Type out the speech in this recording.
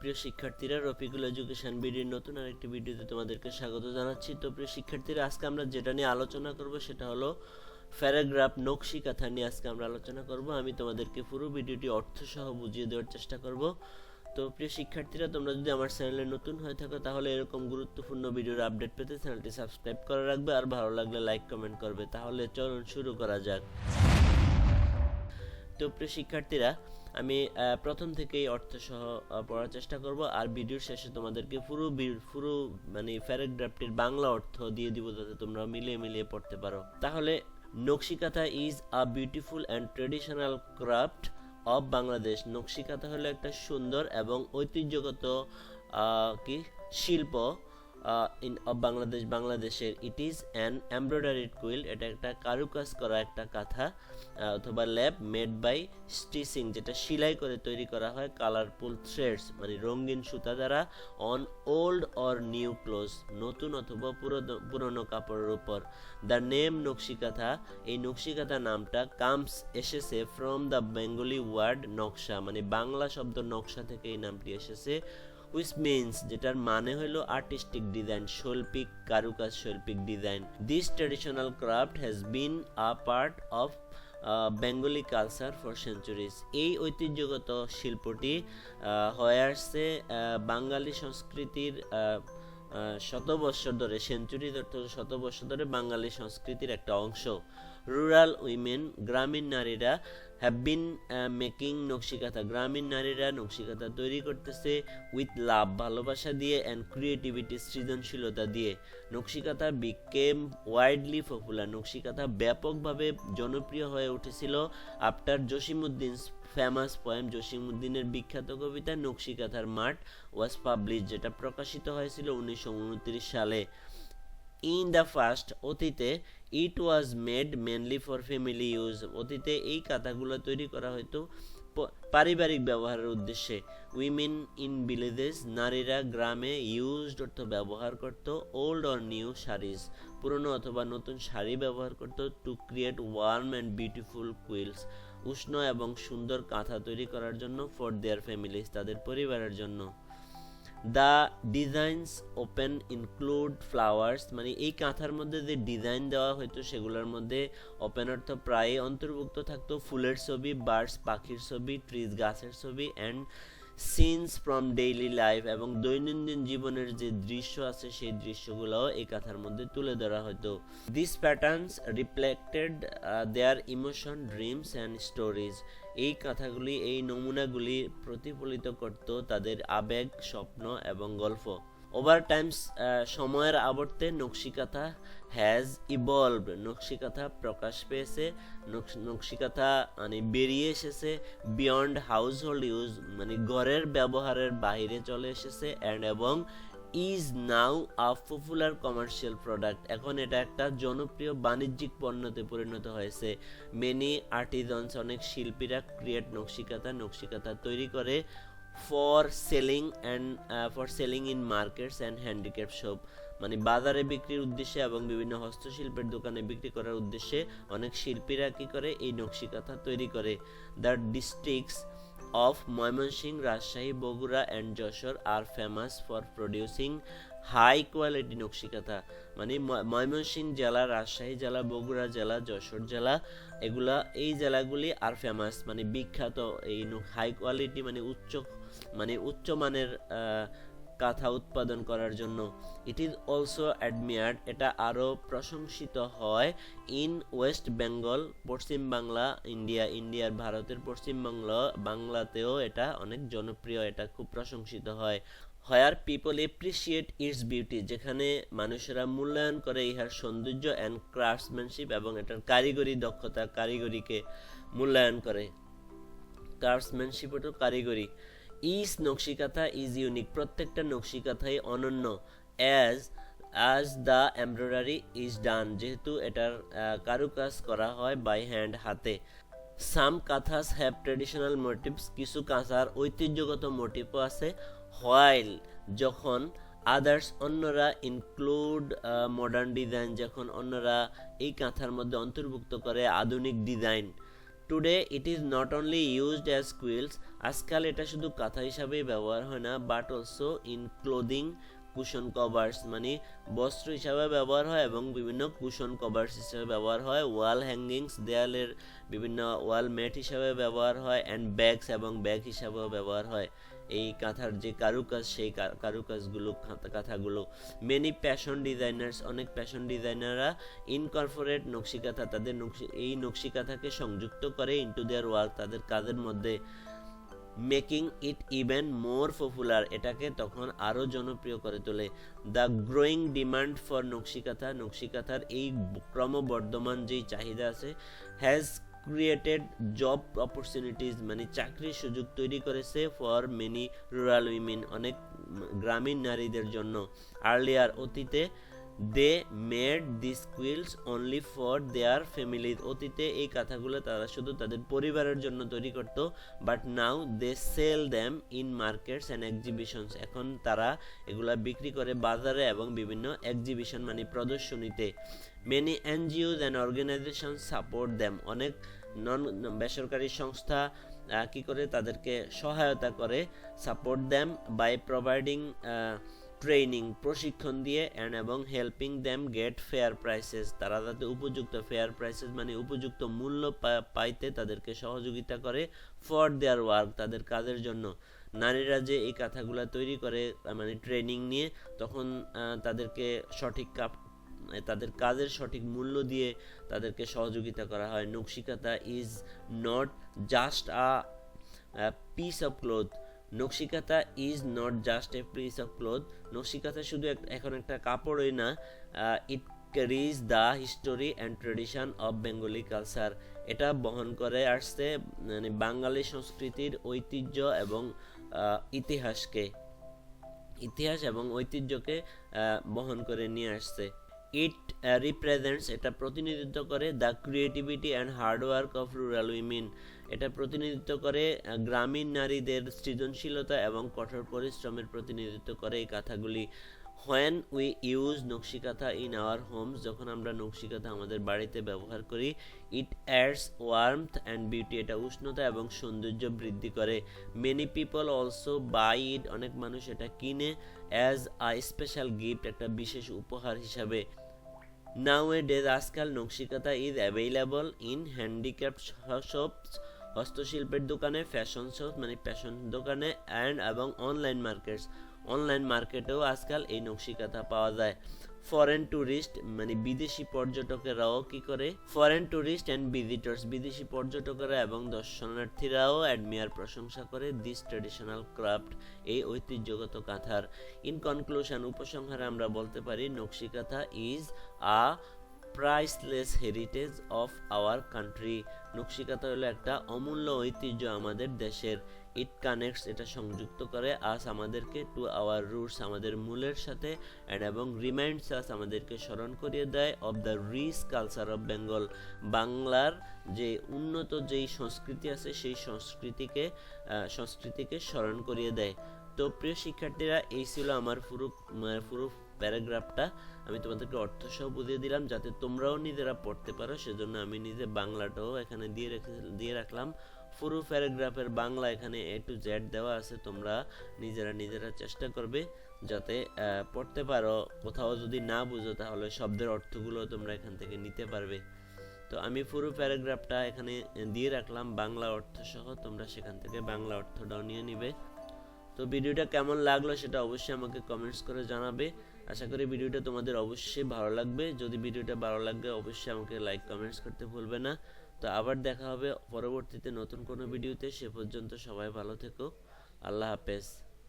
প্রিয় শিক্ষার্থীরা, রফিকুল এডুকেশন বিডির নতুন আরেকটি ভিডিওতে তোমাদেরকে স্বাগত জানাচ্ছি। তো প্রিয় শিক্ষার্থীরা, আজকে আমরা যেটা নিয়ে আলোচনা করব সেটা হলো প্যারাগ্রাফ নকশি কথা নিয়ে আজকে আমরা আলোচনা করব। আমি তোমাদেরকে পুরো ভিডিওটি অর্থ সহ বুঝিয়ে দেওয়ার চেষ্টা করব। তো প্রিয় শিক্ষার্থীরা, তোমরা যদি আমার চ্যানেলে নতুন হয়ে থাকো, তাহলে এরকম গুরুত্বপূর্ণ ভিডিওর আপডেট পেতে চ্যানেলটি সাবস্ক্রাইব করে রাখবে আর ভালো লাগলে লাইক, কমেন্ট করবে। তাহলে চলুন শুরু করা যাক। তো প্রিয় শিক্ষার্থীরা আমি প্রথম থেকেই অর্থ সহ পড়ার চেষ্টা করব। আর ভিডিওর শেষে তোমাদেরকে পুরো পুরো মানে প্যারাগ্রাফটির বাংলা অর্থ দিয়ে দিব যাতে তোমরা মিলিয়ে মিলিয়ে পড়তে পারো। তাহলে nakshi kantha is a beautiful and traditional craft of Bangladesh nakshi kantha হলো একটা সুন্দর এবং ঐতিহ্যগত কি? শিল্প ইন বাংলাদেশ, বাংলাদেশের it is an embroidered quilt এটা একটা কারুকাজ করা একটা কাঁথা অথবা ল্যাব মেড বাই স্টিচিং যেটা সেলাই করে তৈরি করা হয় কালারফুল থ্রেডস মানে রঙিন সুতা দ্বারা on old or new cloth নতুন অথবা পুরনো কাপড়ের উপর। দ্য নেম নকশিকাথা, এই নকশিকাথা নামটা কামস এসেছে ফ্রম দ্য বেঙ্গলি ওয়ার্ড নকশা মানে বাংলা শব্দ নকশা থেকে এই নামটি এসেছে। উইচ মিনস যেটার মানে হলো আর্টিস্টিক ডিজাইন শৈল্পিক কারুকাজ শৈল্পিক design this traditional craft has been a part of Bengali culture for centuries এই ঐতিহ্যগত শিল্পটি আহ, হয়ে আসছে আহ, বাঙালি সংস্কৃতির আহ, শত বৎসর ধরে সেঞ্চুরি অর্থ শত বৎসর ধরে বাঙালি সংস্কৃতির একটা অংশ। রুরাল উইমেন গ্রামীণ নারীরা হ্যাভ বিন মেকিং নকশিকাথা গ্রামীণ নারীরা নকশিকাথা তৈরি করতেছে উইথ লাভ ভালোবাসা দিয়ে অ্যান্ড ক্রিয়েটিভিটি সৃজনশীলতা দিয়ে। Nakshikantha become widely popular Nakshikantha ব্যাপকভাবে জনপ্রিয় হয়ে উঠেছিল আফটার জসিমুদ্দিন ফেমাস পয়েম জসিমুদ্দিনের বিখ্যাত কবিতা নকশিকাথার মাঠ ওয়াজ পাবলিশ যেটা প্রকাশিত হয়েছিল উনিশশো উনত্রিশ সালে। ইন দ্য ফার্স্ট অতীতে it was made mainly for family use অতীতে এই কাঁথাগুলো তৈরি করা হয়তো পারিবারিক ব্যবহারের উদ্দেশ্যে। উইমেন ইন ভিলেজেস নারীরা গ্রামে ইউজড অর্থ ব্যবহার করত ওল্ড অর নিউ শাড়িজ পুরনো অথবা নতুন শাড়ি ব্যবহার করত to create warm and beautiful quilts উষ্ণ এবং সুন্দর কাঁথা তৈরি করার জন্য ফর দেয়ার ফ্যামিলিজ তাদের পরিবারের জন্য। The designs often include flowers মানে এই কাঁথার মধ্যে যে ডিজাইন দেওয়া হতো সেগুলোর মধ্যে ওপেন অর্থ প্রায় অন্তর্ভুক্ত থাকতো। ফুলের ছবি বার্ডস পাখির ছবি ট্রিজ গাছের ছবি and scenes from daily life এবং দৈনন্দিন জীবনের যে দৃশ্য আছে, সেই দৃশ্যগুলোও এই কথার মধ্যে তুলে ধরা হতো। This patterns reflected their emotion dreams and stories এই কথাগুলি, এই নমুনাগুলি প্রতিফলিত করত তাদের আবেগ, স্বপ্ন এবং গল্প। ওভার টাইমস সময়ের আবর্তে নকশিকাথা হ্যাজ ইভলভ নকশিকাথা প্রকাশ পেয়েছে, নকশ- নকশিকাথা মানে বেরিয়ে এসেছে বিয়ন্ড হাউস হোল্ড ইউজ মানে ঘরের ব্যবহারের বাইরে চলে এসেছে অ্যান্ড এবং is now a popular commercial product এখন এটা একটা জনপ্রিয় বাণিজ্যিক পণ্যতে পরিণত হয়েছে। মেনি আর্টিজনস অনেক শিল্পীরা ক্রিয়েট নকশিকাতা নকশিকাতা তৈরি করে। For selling and for selling in markets and handicraft shop মানে বাজারে বিক্রির উদ্দেশ্যে এবং বিভিন্ন হস্তশিল্পের দোকানে বিক্রি করার উদ্দেশ্যে অনেক শিল্পীরা কী করে এই নকশিকাথা তৈরি করে। The districts of Moymanshing, Rajshahi, Bogura and Joshore are famous for producing high quality nakshi kantha মানে ময়- ময়মনসিংহ জেলা রাজশাহী জেলা বগুড়া জেলা যশোর জেলা এগুলা এই জেলাগুলি আর ফেমাস মানে বিখ্যাত এই হাই কোয়ালিটি মানে উচ্চ মানে উচ্চ মানের কাঁথা উৎপাদন করার জন্য। ইট ইজ অলসো অ্যাডমিয়ার্ড এটা আরও প্রশংসিত হয় in West Bengal Paschim Bangla India ইন্ডিয়ার ভারতের পশ্চিম বাংলা, বাংলাতেও এটা অনেক জনপ্রিয়, এটা খুব প্রশংসিত হয়। Where people appreciate its beauty যেখানে মানুষেরা মূল্যায়ন করে ইহার সৌন্দর্য অ্যান্ড ক্রাফটসম্যানশিপ এবং এটার কারিগরি দক্ষতা, কারিগরিকে মূল্যায়ন করে। ক্রাফটসম্যানশিপ তো কারিগরি। ইস নকশিকাথা ইজ ইউনিক প্রত্যেকটা নকশিকাথাই অনন্য। As as the embroidery is done যেহেতু এটার কারুকাজ করা হয় বাই হ্যান্ড হাতে। Some kathas have traditional motifs কিছু কাঁথার ঐতিহ্যগত মোটিভও আছে। হোয়াইল যখন আদার্স অন্যরা ইনক্লুড মডার্ন ডিজাইন যখন অন্যরা এই কাঁথার মধ্যে অন্তর্ভুক্ত করে আধুনিক design today it is not only used as quilts আজকাল এটা শুধু কাঁথা হিসাবেই ব্যবহার হয় না but also in clothing cushion covers মানে বস্ত্র হিসাবে ব্যবহার হয় এবং বিভিন্ন কুশন কভার্স হিসাবে ব্যবহার হয়। ওয়াল হ্যাঙ্গিংস দেয়ালের বিভিন্ন ওয়াল ম্যাট হিসাবে ব্যবহার হয় অ্যান্ড ব্যাগস এবং ব্যাগ হিসাবেও ব্যবহার হয়। এই কাঁথার যে কারুকাজ, সেই কারুকাজগুলো কাঁথাগুলো মেনি প্যাশন ডিজাইনার্স অনেক প্যাশন ডিজাইনাররা ইনকর্পোরেট নকশিকাঁথা, তাদের নকশি, এই নকশিকাঁথাকে সংযুক্ত করে ইনটু দেয়ার ওয়ার্ক তাদের কাজের মধ্যে making it even more popular এটাকে তখন আরও জনপ্রিয় করে তোলে। The growing demand for nakshi kantha, নকশিকাথার এই ক্রমবর্ধমান যেই চাহিদা আছে হ্যাজ ক্রিয়েটেড জব অপরচুনিটিস মানে চাকরির সুযোগ তৈরি করেছে ফর মেনি রুরাল উইমেন অনেক গ্রামীণ নারীদের জন্য। আর্লিয়ার অতীতে they made this quilts only for their families অতীতে এই কথাগুলো তারা শুধু তাদের পরিবারের জন্য তৈরি করত but now they sell them in markets and exhibitions এখন তারা এগুলা বিক্রি করে বাজারে এবং বিভিন্ন এক্সিবিশন মানে প্রদর্শনীতে। Many NGOs and organisation support them অনেক নন বেসরকারি সংস্থা কি করে তাদেরকে সহায়তা করে support them by providing training প্রশিক্ষণ দিয়ে অ্যান্ড এবং helping them get fair prices তারা যাতে উপযুক্ত ফেয়ার প্রাইসেস মানে উপযুক্ত মূল্য পাইতে তাদেরকে সহযোগিতা করে ফর দেয়ার ওয়ার্ক তাদের কাজের জন্য। নারীরা যে এই কাঁথাগুলো তৈরি করে মানে ট্রেনিং নিয়ে, তখন তাদেরকে সঠিক তাদের কাজের সঠিক মূল্য দিয়ে তাদেরকে সহযোগিতা করা হয়। Nakshi kantha is not just a piece of cloth nakshi kantha is not just a piece of cloth nakshi kantha শুধু এখন একটা কাপড়ই না it carries the history and tradition of Bengali culture এটা বহন করে আসছে মানে বাঙালি সংস্কৃতির ঐতিহ্য এবং ইতিহাসকে। ইতিহাস এবং ঐতিহ্যকে বহন করে নিয়ে আসছে। ইট রিপ্রেজেন্টস এটা প্রতিনিধিত্ব করে the creativity and hard work of rural women এটা প্রতিনিধিত্ব করে গ্রামীণ নারীদের সৃজনশীলতা এবং কঠোর পরিশ্রমের প্রতিনিধিত্ব করে এই কথাগুলি। When we use nakshi kantha in our homes যখন আমরা নকশিকাথা আমাদের বাড়িতে ব্যবহার করি it adds warmth and beauty এটা উষ্ণতা এবং সৌন্দর্য বৃদ্ধি করে। Many people also buy it অনেক মানুষ এটা কিনে অ্যাজ আ স্পেশাল গিফট একটা বিশেষ উপহার হিসাবে। ডেজ আজকাল nakshi kantha is available in handicraft shop হস্তশিল্পের দোকানে ফ্যাশন শপ মানে ফ্যাশন দোকানে অ্যান্ড এবং অনলাইন মার্কেটস অনলাইন মার্কেটেও আজকাল এই নকশিকাতা পাওয়া যায়। ফরেন ট্যুরিস্ট মানে বিদেশি পর্যটকেরাও কি করে? ফরেন ট্যুরিস্ট অ্যান্ড ভিজিটর্স বিদেশি পর্যটকেরা এবং দর্শনার্থীরাও অ্যাডমিয়ার প্রশংসা করে দিস ট্রেডিশনাল ক্রাফট এই ঐতিহ্যগত কাঁথার। ইন কনক্লুশন উপসংহারে আমরা বলতে পারি, nakshi kantha is a priceless heritage of our country nakshi kantha হলো একটা অমূল্য ঐতিহ্য আমাদের দেশের। ইট কানেক্টস এটা সংযুক্ত করে আস আমাদেরকে টু আওয়ার রুটস আমাদের মূলের সাথে অ্যান্ড এবং রিমাইন্ডস আস আমাদেরকে স্মরণ করিয়ে দেয় of the rich culture of Bengal বাংলার যে উন্নত যেই সংস্কৃতি আছে, সেই সংস্কৃতিকে সংস্কৃতিকে স্মরণ করিয়ে দেয়। তো প্রিয় শিক্ষার্থীরা, এই ছিল আমার পুরো মানে পুরো প্যারাগ্রাফটা। আমি তোমাদেরকে অর্থ সহ বুঝিয়ে দিলাম, যাতে তোমরাও নিজেরা পড়তে পারো। সেজন্য আমি নিজে বাংলাটাও এখানে দিয়ে রেখে, দিয়ে রাখলাম। পুরো প্যারাগ্রাফের বাংলা এখানে এ টু জেড দেওয়া আছে, তোমরা নিজেরা নিজেরা চেষ্টা করবে যাতে পড়তে পারো। কোথাও যদি না বুঝো, তাহলে শব্দের অর্থগুলো তোমরা এখান থেকে নিতে পারবে। তো আমি পুরো প্যারাগ্রাফটা এখানে দিয়ে রাখলাম, বাংলা অর্থ সহ। তোমরা সেখান থেকে বাংলা অর্থটাও নিয়ে নিবে। তো ভিডিওটা কেমন লাগল সেটা অবশ্যই আমাকে কমেন্টস করে জানাবে। আশা করি ভিডিওটা তোমাদের অবশ্যই ভালো লাগবে। যদি ভিডিওটা ভালো লাগে, অবশ্যই আমাকে লাইক কমেন্টস করতে ভুলবে না। তো আবার দেখা হবে পরবর্তীতে নতুন কোনো ভিডিওতে, সে পর্যন্ত সবাই ভালো থেকো। আল্লাহ হাফেজ।